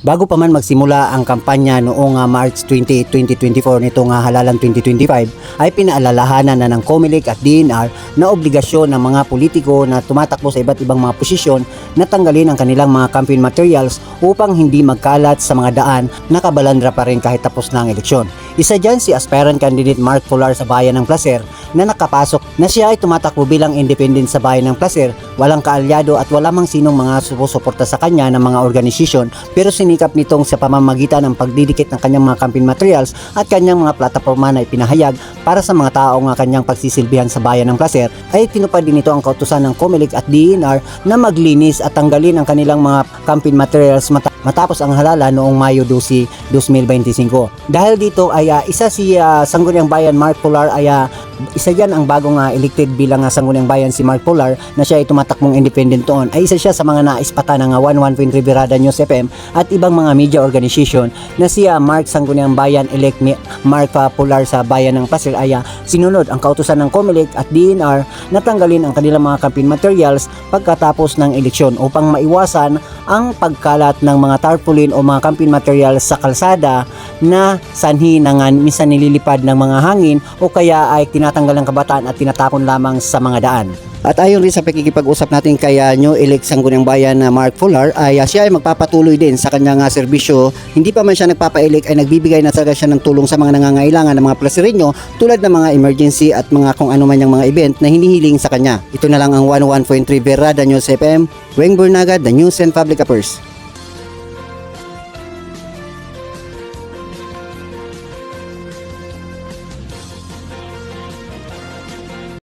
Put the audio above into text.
Bago pa man magsimula ang kampanya noong ah, March 28, 2024 nitong ah, halalan 2025 ay pinaalalahanan na ng COMELEC at DNR na obligasyon ng mga politiko na tumatakbo sa iba't ibang mga posisyon na tanggalin ang kanilang mga campaign materials upang hindi magkalat sa mga daan na kabalandra pa rin kahit tapos na ang eleksyon. Isa dyan si aspirant candidate Mark Polar sa bayan ng Placer na nakapasok na siya ay tumatakbo bilang independent sa bayan ng Placer, walang kaalyado at wala mang sinong mga sumusuporta sa kanya ng mga organisasyon pero sinikap nitong sa pamamagitan ng pagdidikit ng kanyang mga campaign materials at kanyang mga plataforma na ipinahayag para sa mga tao nga kanyang pagsisilbihan sa bayan ng Placer ay tinupad din ito ang kautusan ng COMELEC at DENR na maglinis at tanggalin ang kanilang mga campaign materials mata- matapos ang halala noong Mayo 12, 2025. Dahil dito ay ah, isa si ah, Sangguniang Bayan Mark Polar ay ah, isa yan ang bagong ah, elected bilang uh, Sangguniang Bayan si Mark Polar na siya ay tumatakbong independent doon. Ay isa siya sa mga naispata ng uh, 11.3 Birada News FM at ibang mga media organization na si ah, Mark Sangguniang Bayan elect ni Mark ah, Polar sa bayan ng Pasir ay sinunod ang kautusan ng COMELEC at DNR na tanggalin ang kanilang mga campaign materials pagkatapos ng eleksyon upang maiwasan ang pagkalat ng mga tarpaulin o mga campaign materials sa kalsada na sanhi na nga minsan nililipad ng mga hangin o kaya ay tinatanggal ng kabataan at tinatapon lamang sa mga daan. At ayon rin sa pakikipag-usap natin kay uh, New Elect Sangguniang Bayan na Mark Fuller ay ah, siya ay magpapatuloy din sa kanyang ah, serbisyo. Hindi pa man siya nagpapa-elect ay nagbibigay na talaga siya ng tulong sa mga nangangailangan ng mga plasirenyo tulad ng mga emergency at mga kung ano man mga event na hinihiling sa kanya. Ito na lang ang 101.3 Berada News FM. Weng Burnagad, The News and Public Affairs.